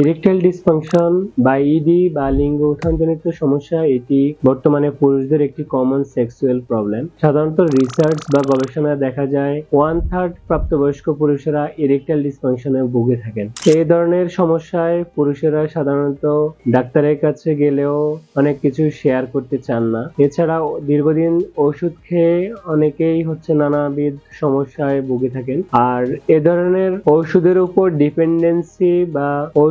Erectile dysfunction বা ED বা লিঙ্গ উত্থানজনিত সমস্যা, এটি বর্তমানে পুরুষদের একটি কমন সেক্সুয়াল প্রবলেম সাধারণত রিসার্চ বা গবেষণায় দেখা যায় ওয়ান থার্ড প্রাপ্তবয়স্ক পুরুষেরা ইরেকটাইল ডিসফাংশনে ভুগে থাকেন। এই ধরনের সমস্যায় পুরুষেরা সাধারণত ডাক্তারের কাছে গেলেও অনেক কিছু শেয়ার করতে চান না। এছাড়াও দীর্ঘদিন ওষুধ খেয়ে অনেকেই হচ্ছে নানাবিধ সমস্যায় ভুগে থাকেন। আর এ ধরনের ওষুধের উপর ডিপেন্ডেন্সি বা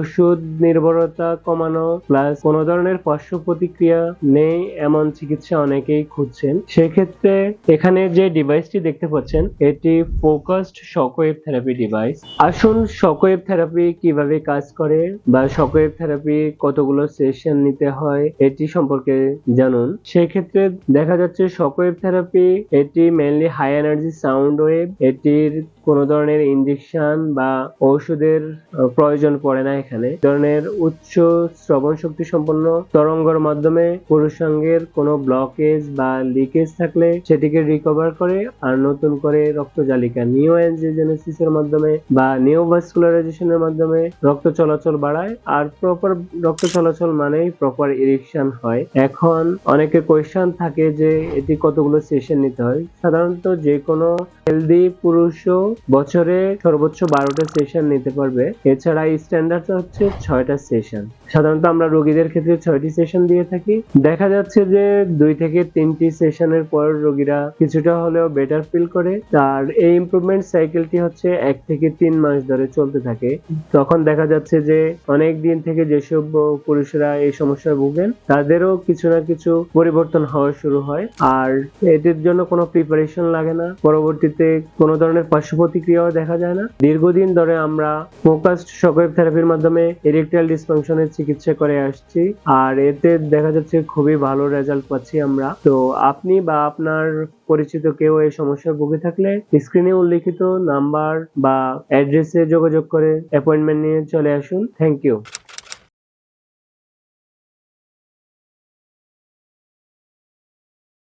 ওষুধ নির্ভরতা কমানো প্লাস কোন ধরনের পার্শ্ব প্রতিক্রিয়া নেই, এমন চিকিৎসা অনেকেই খুঁজছেন। সেক্ষেত্রে এখানে যে ডিভাইসটি দেখতে পাচ্ছেন, এটি ফোকাসড শকওয়েভ থেরাপি ডিভাইস আসুন শকওয়েভ থেরাপি কীভাবে কাজ করে বা শকওয়েভ থেরাপি কতগুলো সেশন নিতে হয়, এটি সম্পর্কে জানুন। সেক্ষেত্রে দেখা যাচ্ছে শকওয়েভ থেরাপি এটি mainly high energy sound wave এটির কোনো ধরনের ইনজেকশন বা ঔষধের প্রয়োজন পড়ে না এখানে। ধরনের উচ্চ শ্রবণ শক্তি সম্পন্ন তরঙ্গের মাধ্যমে পুরুষাঙ্গের কোনো ব্লকেজ বা লিকেজ থাকলে সেটিকে রিকভার করে আর নতুন করে রক্তজালিকা নিও এর মাধ্যমে বা নিওভাস্কুলারাইজেশনের মাধ্যমে রক্ত চলাচল বাড়ায়। আর প্রপার রক্ত চলাচল মানেই প্রপার ইরেকশন হয়। এখন অনেকে কোয়েশ্চেন থাকে যে এটি কতগুলো সেশন নিতে হয়। সাধারণত যে কোনো হেলদি পুরুষও বছরে সর্বোচ্চ বারোটা সেশন নিতে পারবে। এছাড়া স্ট্যান্ডার্ড হচ্ছে ছয়টা সেশন সাধারণত আমরা রোগীদের ক্ষেত্রে ছয়টি সেশন দিয়ে থাকি। দেখা যাচ্ছে যে দুই থেকে তিনটি সেশনের পর রোগীরা কিছুটা হলেও বেটার ফিল করে। আর এই ইমপ্রুভমেন্ট সাইকেলটি হচ্ছে এক থেকে তিন মাস ধরে চলতে থাকে। তখন দেখা যাচ্ছে যে অনেক দিন থেকে যেসব পুরুষরা এই সমস্যায় ভুগেন, তাদেরও কিছু না কিছু পরিবর্তন হওয়া শুরু হয়। আর এটির জন্য কোনো প্রিপারেশন লাগে না। পরবর্তীতে কোনো ধরনের পার্শ্ব প্রতিক্রিয়াও দেখা যায় না। দীর্ঘদিন ধরে আমরা ফোকাসড শকওয়েভ থেরাপির মাধ্যমে ইরেকটাইল ডিসফাংশনের চিকিৎসা করে আসছি। আর এতে দেখা যাচ্ছে খুবই ভালো রেজাল্ট পাচ্ছি আমরা। তো আপনি বা আপনার পরিচিত কেউ এই সমস্যায় ভুগে থাকলে স্ক্রিনে উল্লেখিত নাম্বার বা অ্যাড্রেসে যোগাযোগ করে অ্যাপয়েন্টমেন্ট নিয়ে চলে আসুন। Thank you